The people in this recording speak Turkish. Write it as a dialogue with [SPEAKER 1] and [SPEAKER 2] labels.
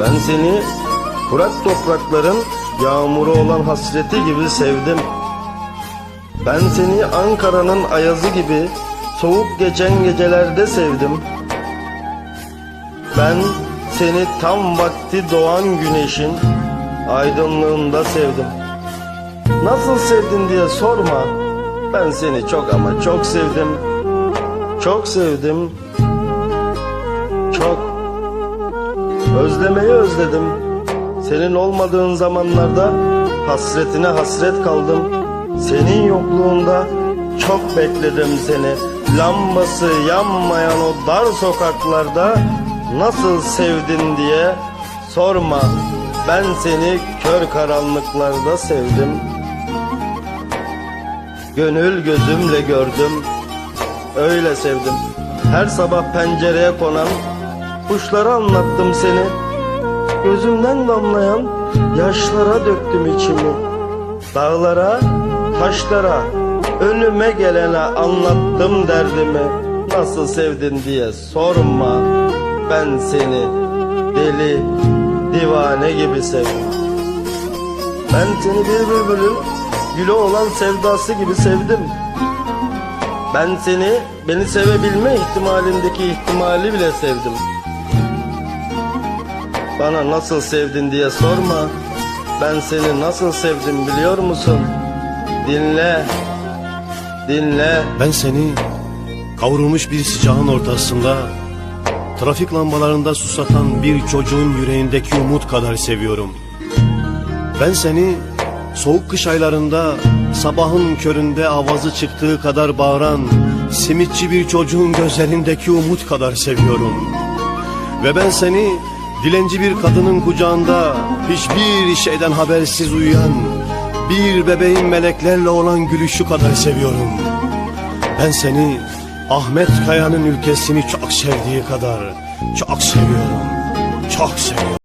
[SPEAKER 1] Ben seni kurak toprakların yağmuru olan hasreti gibi sevdim. Ben seni Ankara'nın ayazı gibi soğuk geçen gecelerde sevdim. Ben seni tam vakti doğan güneşin aydınlığında sevdim. Nasıl sevdin diye sorma. Ben seni çok ama çok sevdim. Çok sevdim. Çok. Özlemeyi özledim. Senin olmadığın zamanlarda hasretine hasret kaldım. Senin yokluğunda çok bekledim seni. Lambası yanmayan o dar sokaklarda nasıl sevdin diye sorma. Ben seni kör karanlıklarda sevdim. Gönül gözümle gördüm. Öyle sevdim. Her sabah pencereye konan kuşlara anlattım seni. Gözümden damlayan yaşlara döktüm içimi. Dağlara, taşlara, önüme gelene anlattım derdimi. Nasıl sevdin diye sorma. Ben seni deli, divane gibi sevdim. Ben seni bir bülbülün gülü olan sevdası gibi sevdim. Ben seni beni sevebilme ihtimalindeki ihtimali bile sevdim. Bana nasıl sevdin diye sorma. Ben seni nasıl sevdim biliyor musun? Dinle. Dinle.
[SPEAKER 2] Ben seni kavrulmuş bir sıcağın ortasında trafik lambalarında susatan bir çocuğun yüreğindeki umut kadar seviyorum. Ben seni soğuk kış aylarında sabahın köründe avazı çıktığı kadar bağıran simitçi bir çocuğun gözlerindeki umut kadar seviyorum. Ve ben seni dilenci bir kadının kucağında hiçbir şeyden habersiz uyuyan bir bebeğin meleklerle olan gülüşü kadar seviyorum. Ben seni Ahmet Kaya'nın ülkesini çok sevdiği kadar çok seviyorum. Çok seviyorum.